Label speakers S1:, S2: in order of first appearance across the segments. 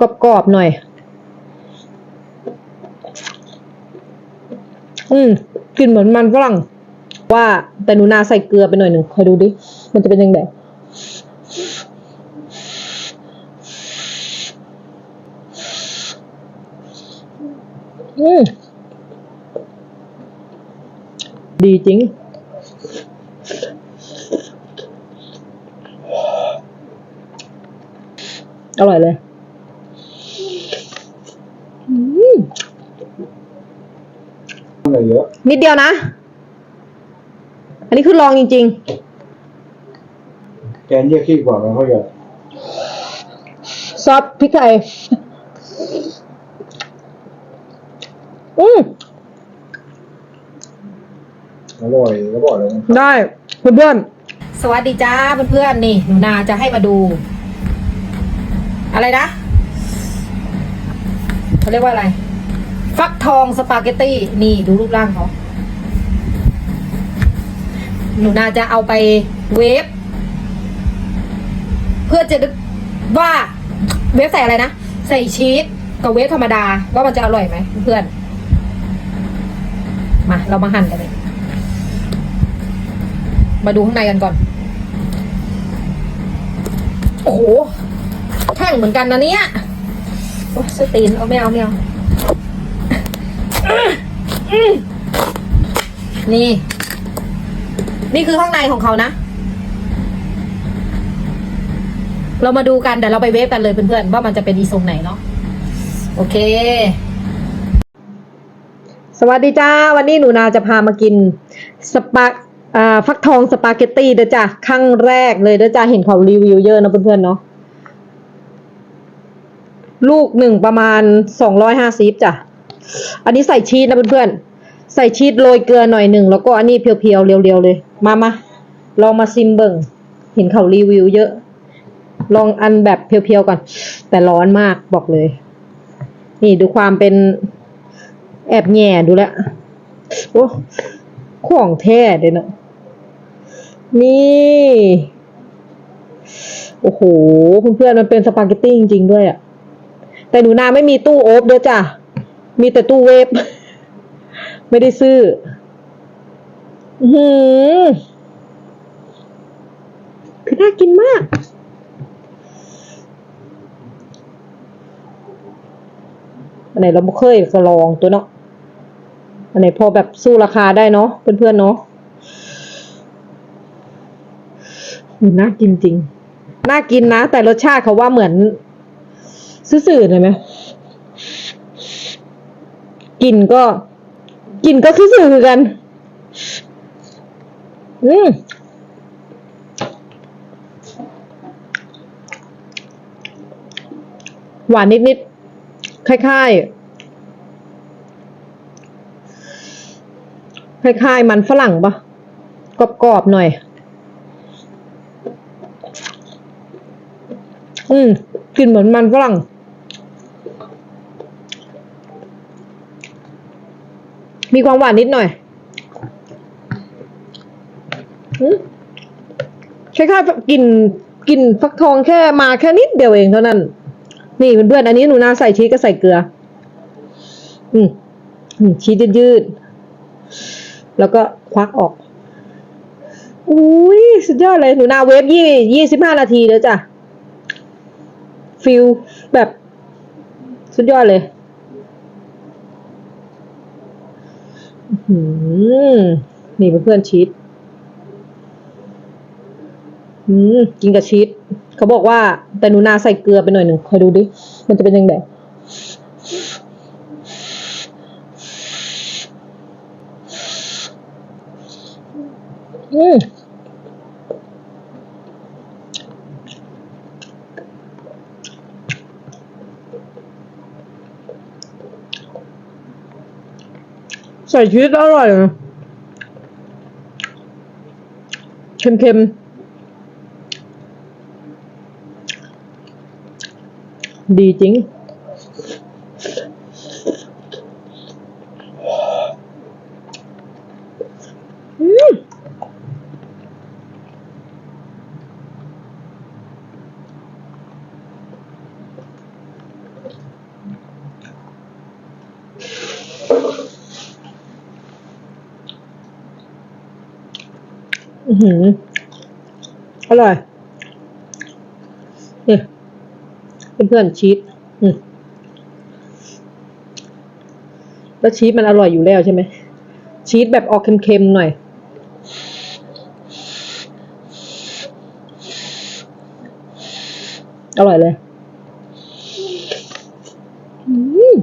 S1: กรอบๆหน่อย อืมกลิ่นเหมือนมันฝรั่ง ว่าแต่หนูนาใส่เกลือไปหน่อยหนึ่งคอยดูดิ มันจะเป็นยังไงอืมดีจริง อร่อยเลย อืม
S2: อะไรเยอะ
S1: นิดเดียวนะ อันนี้คือลองจริง
S2: แกนเยี่ยขี้กว่ามันเขาเยอะ
S1: ๆ ซอสพริกไทย อืม
S2: อร่อยแล้วบอกเลยนะ
S1: ได้เพื่อนๆสวัสดีจ้าเพื่อนๆนี่หนูนาจะให้มาดู อะไรนะเขาเรียกว่าอะไร ฟักทองสปาเกตตี้ นี่ดูรูปร่างเขาหนูนาจะเอาไปเวฟเพื่อจะดูว่าเวฟใส่อะไรนะ ใส่ชีสกับเวฟธรรมดา ว่ามันจะอร่อยไหมเพื่อน มา เรามาหั่นกันเลย มาดูข้างในกันก่อน โอ้โห แท่งเหมือนกันนะเนี่ยโอ้สตีนเอาไม่เอาไม่เอา นี่ นี่คือข้างในของเขานะ เรามาดูกันเดี๋ยวเราไปเวฟกันเลยเพื่อนๆว่ามันจะเป็นอีทรงไหนเนาะโอเค สวัสดีจ้า วันนี้หนูนาจะพามากินสปาฟักทองสปาเกตตี้เด้อจ้ะครั้งแรกเลยเด้อจ้ะเห็นเขารีวิวเยอะนะเพื่อนๆเนาะลูกหนึ่งประมาณสองร้อยห้าสิบจ้ะ อันนี้ใส่ชีสนะเพื่อนๆ ใส่ชีสโรยเกลือหน่อยหนึ่งแล้วก็อันนี้เพียวๆเรียวๆเลย มามาลองมาซิมเบิ่ง เห็นเขารีวิวเยอะ ลองอันแบบเพียวๆก่อน แต่ร้อนมากบอกเลย นี่ดูความเป็นแอบแง่ดูแลวโอ้ของแท้เด้เนาะนี่ โอ้โหเพื่อนๆมันเป็นสปาเกตตี้จริงๆด้วยอะแต่หนูนาไม่มีตู้โอ๊บด้วยจ้ะ มีแต่ตู้เวฟ ไม่ได้ซื้อหือคือน่ากินมาก อันไหนเราไม่เคยก็ลองตัวเนาะ อันไหนพอแบบสู้ราคาได้เนาะเพื่อนๆเนาะน่ากินจริง น่ากินนะ แต่รสชาติเขาว่าเหมือนซื่อๆเลยไหม กลิ่นก็ กินก็ซื่อกัน อืมหวานนิดๆคล้ายๆ คล้ายๆ มันฝรั่งปะกรอบๆหน่อย อืมกลิ่นเหมือนมันฝรั่ง มีความหวานนิดหน่อยคล้ายๆกลิ่นกลิ่นฟักทองแค่มาแค่นิดเดียวเองเท่านั้น นี่เพื่อนๆอันนี้หนูนาใส่ชีสก็ใส่เกลืออืมอืมชีสยืดๆแล้วก็ควักออกอุ้ยสุดยอดเลยหนูนาเวฟยี่ยี่สิบห้านาทีแล้วจ้ะฟิลแบบ สุดยอดเลย อื้อ หือนี่เพื่อนชีสอืมกินกับชีสเขาบอกว่าแต่หนูนาใส่เกลือไปหน่อยหนึ่งคอยดูดิ มันจะเป็นยังไงอืม ใส่ชีสอร่อยนะเค็มๆ ดีจริง อืม อือหืออร่อยเนี่ยเพื่อนๆชีสแล้วชีสมันอร่อยอยู่แล้วใช่ไหม ชีสแบบออกเค็มๆหน่อย อร่อยเลย อืม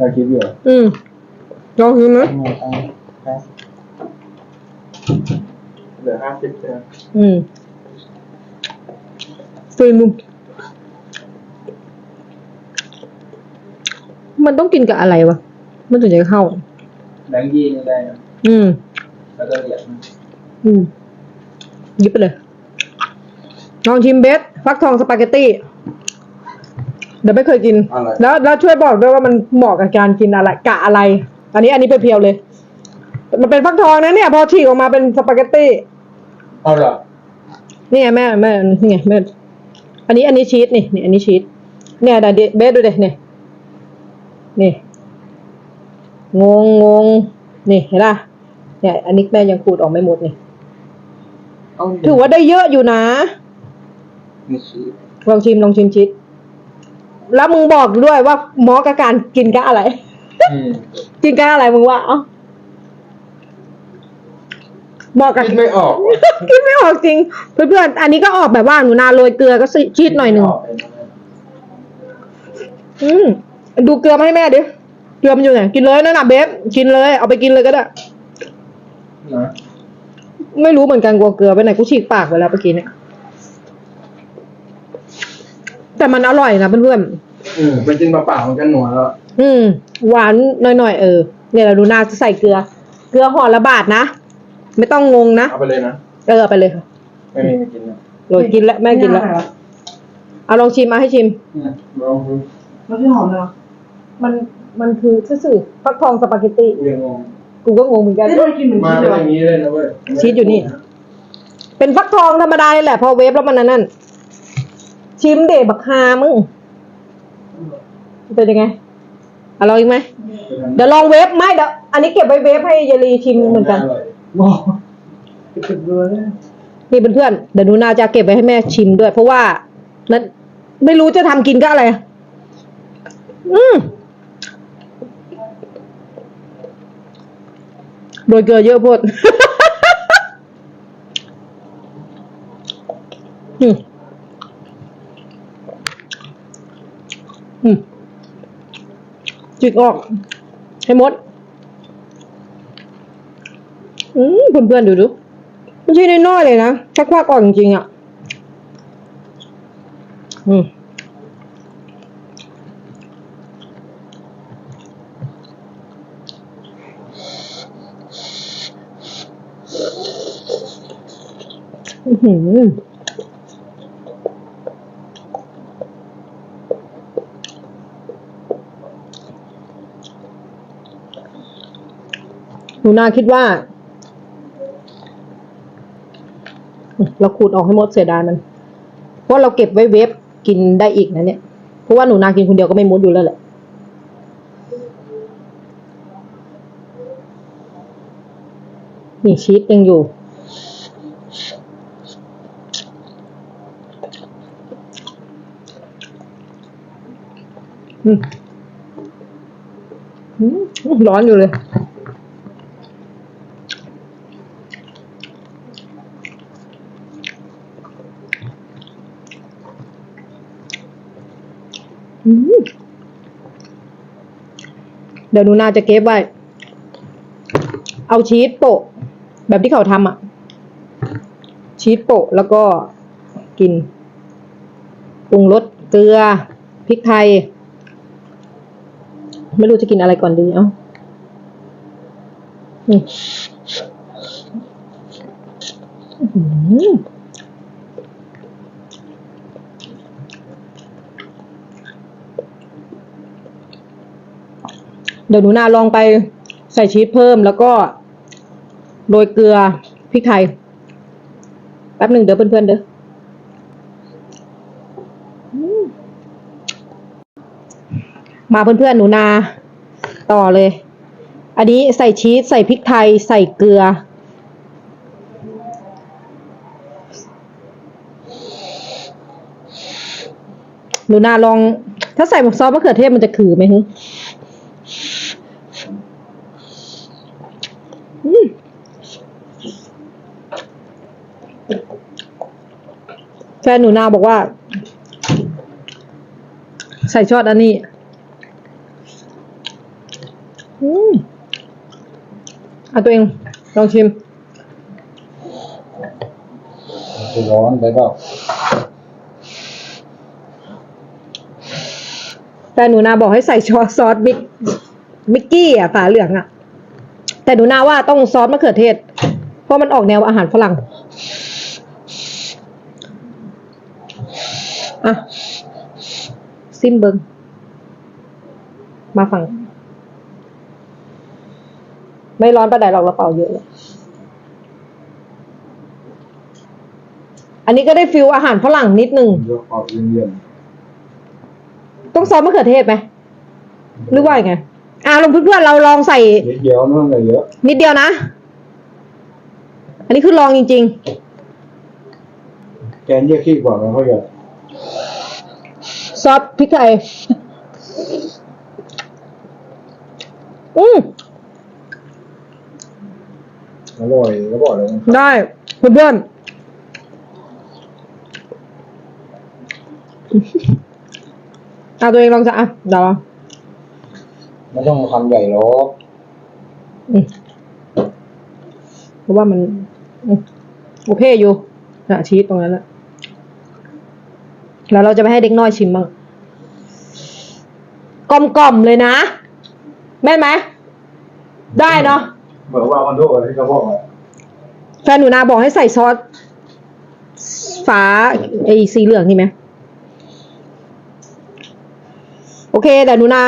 S2: น่าคิดอยู่เหรอ
S1: อืมลองชิมไหม
S2: เหลือห้าสิบเลย
S1: อืมฟิล์มมันต้องกินกับอะไรวะ มันถึงจะเข้า
S2: แบงค์ยี่นี่ได้นะ
S1: อืม
S2: แล้วก็เหรียญ
S1: อืมหยิบไปเลย ลองชิมเบส ฟักทองสปาเกตตี้ เดี๋ยวไม่เคยกิน
S2: อะไร
S1: แล้วแล้วช่วยบอกด้วยว่ามันเหมาะกับการกินอะไรกะอะไร อันนี้อันนี้เพียวๆเลย มันเป็นฟักทองนะเนี่ย พอฉีกออกมาเป็นสปาเกตตี้
S2: เอาเหรอ
S1: นี่ไงแม่แม่นี่ไงแม่อันนี้อันนี้ชีสนี่นี่อันนี้ชีสเนี่ยเดี๋ยวเบสดูเด็เนี่ยนี่งงงงนี่เห็นป่ะเนี่ย อันนี้แม่ยังขูดออกไม่หมดนี่
S2: เอา
S1: ถือว่าได้เยอะอยู่นะ
S2: มีชีส
S1: ลองชิมลองชิมชีส แล้วมึงบอกด้วยว่าหมอกับการกินกับอะไร
S2: อืม
S1: กินกับอะไรมึงว่าเอ้าเหมาะกับ
S2: คิดไม่ออก
S1: คิดไม่ออกจริง เพื่อนๆ อันนี้ก็ออกแบบว่าหนูนาโรยเกลือก็ชีสหน่อยหนึ่ง อืมดูเกลือมาให้แม่ดิ เกลือมันอยู่ไหน กินเลยนั่นน่ะเบฟกินเลย เอาไปกินเลยก็ได้
S2: นะ
S1: ไม่รู้เหมือนกันกลัวเกลือไปไหนกูฉีกปากไปแล้วเมื่อกี้เนี่ย แต่มันอร่อยนะเพื่อน
S2: อืมเป็นจริงเปล่าๆมันก็หนัวแล้ว
S1: ๆอืม หวานหน่อยๆเออ เนี่ยเราดูนาจะใส่เกลือ เกลือห่อละบาทนะ ไม่ต้องงงนะ
S2: เอาไปเลยนะ
S1: เออเอาไปเลยค่ะ
S2: ไม่มีไม่กินนะ
S1: โรยกินแล้วแม่กินแล้ว เอาลองชิมมาให้ชิม
S2: เนี่ยลองดู
S3: มันไม่หอมเลยเหรอ
S1: มันมันคือซื่อๆฟักทองสปาเกตตี้
S2: กูยังงง
S1: กูก็งงเหมือนกัน
S3: ไม่ได้กินเหมือน
S2: มา
S3: ชีส
S2: เป็
S3: เล
S2: น
S3: ย
S2: อย่างนี้เลยนะเว้ย
S1: ชีสอยู่นี่ เป็นฟักทองธรรมดาเลยแหละ พอเวฟแล้วมันนั่นนั่น ชิมเดบักฮามึงเป็นยังไงเอาลองอีกไหมเดี๋ยวลองเวฟไม่เดี๋ยวอันนี้เก็บไว้เวฟให้เยลีชิมเหมือนกัน
S2: ว้าว
S3: ติดเรือเลย
S1: นี่เพื่อนๆเดี๋ยวหนูนาจะเก็บไว้ให้แม่ชิมด้วย เพราะว่านั้นไม่รู้จะทำกินก็อะไร อืมโดยเกลือเยอะโพดอืมอืม จิกออก ให้หมด อืมเพื่อนๆดูดูไม่ใช่น้อยๆเลยนะชักควักออกจริงๆอะ อืมอื้อหือห นูนาคิดว่า เราขูดออกให้หมดเสียดายมัน เพราะเราเก็บไว้เวฟกินได้อีกนะเนี่ย เพราะว่าหนูนากินคนเดียวก็ไม่มุดอยู่แล้วแหละนี่ชีสยังอยู่อืมอืมร้อนอยู่เลย เดี๋ยวหนูนาจะเก็บไว้ เอาชีสโปะ แบบที่เขาทำอะ ชีสโปะแล้วก็กินปรุงรสเกลือพริกไทย ไม่รู้จะกินอะไรก่อนดีเอ้าอื้อ เดี๋ยวหนูนาลองไปใส่ชีสเพิ่มแล้วก็โรยเกลือพริกไทย แป๊บหนึ่งเดี๋ยวเพื่อนๆเด้อมาเพื่อนๆหนูนา ต่อเลย อันนี้ใส่ชีสใส่พริกไทย ใส่เกลือ หนูนาลอง ถ้าใส่หมกซอสมะเขือเทศมันจะขือไหมฮึ แฟนหนูนาบอกว่า ใส่ชอดอันนี้อืมเอาตัวเองลองชิม
S2: จะร้อนไปเปล่า
S1: แต่หนูนาบอกให้ใส่ชอสซอสบิ๊กมิกกี้อะฝาเหลืองอะ แต่หนูนาว่าต้องซอสมะเขือเทศ เพราะมันออกแนวอาหารฝรั่งอะซิมเบิงมาฟัง ไม่ร้อนประใดหรอกเราเป่าเยอะเลยอันนี้ก็ได้ฟิลอาหารฝรั่งนิดนึง
S2: ยกออกเย็น
S1: ต้องซอสมะเขือเทศไหมหรือว่ายังไง อะลองเพื่อนๆเราลองใส่
S2: ๆนิดเดียวนู่นเลยเยอะ
S1: นิดเดียวนะ อันนี้คือลองจริง
S2: แกนเยี่ยขี้กว่ามันเขาเยอะ
S1: ๆ ซอสพริกไทยอืม
S2: อร่อยก็บอกเลยนะ
S1: ได้เพื่อนๆเอาตัวเองลองจะอะเดี๋ยวลอง
S2: ไม่ต้องทำใหญ่หรอก
S1: อืมเพราะว่ามันอืมโอเคอยู่นะชีสตรงนั้นแหละแล้วเราจะไปให้เด็กน้อยชิมบ้างกลมๆเลยนะ แม่นไหม ได้เนาะ
S2: เหมือนว่าคอนโดที่เขาบอกอะ
S1: แฟนหนูนาบอกให้ใส่ซอสฟ้าไอสีเหลืองนี่ไหม โอเค แต่หนูนา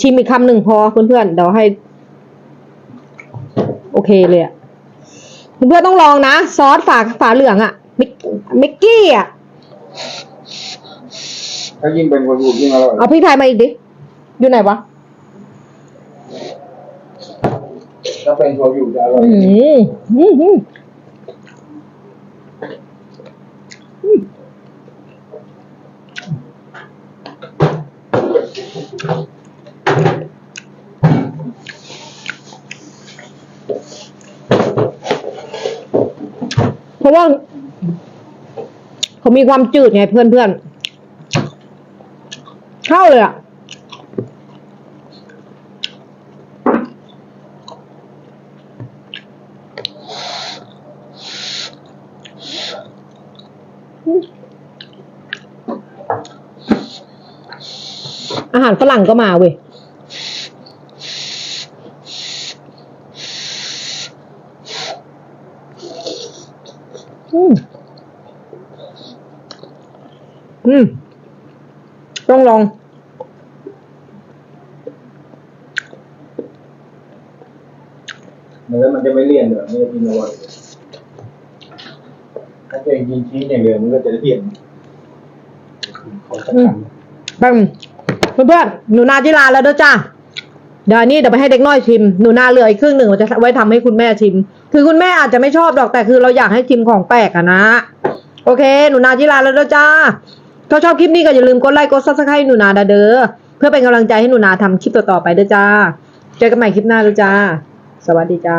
S1: ชิมอีกคำหนึ่งพอเพื่อนๆเดี๋ยวให้ โอเคเลยอะเพื่อนๆต้องลองนะ ซอสฝาฝาเหลืองอะมิกมิกกี้อะ
S2: ถ้ายิ่งเป็นคนอูยิ่งอร่อย
S1: เอาพริกไทยมาอีกดิ อยู่ไหนวะ
S2: ถ้าเป็นตัวอยู่จะอร่อย
S1: อืมอืมอืมเพ ราะว่าเขามีความจืดไงเพื่อนเพื่อนเข้าเลยอะอาหารฝรั่งก็มาเว้ย อืมต้องลอง
S2: แล้วมันจะไม่เลี่ยนเดี๋ยวมันจะกินอร่อยถ้าตัวเองกินชีสอย่างเดียวมันก็จะเลี่ยนเขาจะ
S1: อืม
S2: ทำ
S1: แป๊บนึงเพื่อนๆหนูนาที่ลานแล้วเด้อจ้าเดี๋ยวอันนี้เดี๋ยวไปให้เด็กน้อยชิม หนูนาเหลืออีกครึ่งหนึ่งเราจะไว้ทำให้คุณแม่ชิม คือคุณแม่อาจจะไม่ชอบหรอกแต่คือเราอยากให้ชิมของแปลกอะนะ โอเค หนูนาที่ลานแล้วเด้อจ้า ถ้าชอบคลิปนี้ก็อย่าลืมกดไลค์กดซับสไครต์หนูนาเด้อเพื่อเป็นกำลังใจให้หนูนาทำคลิปต่อๆไปเด้อจ้า เจอกันใหม่คลิปหน้าเด้อจ้า สวัสดีจ้า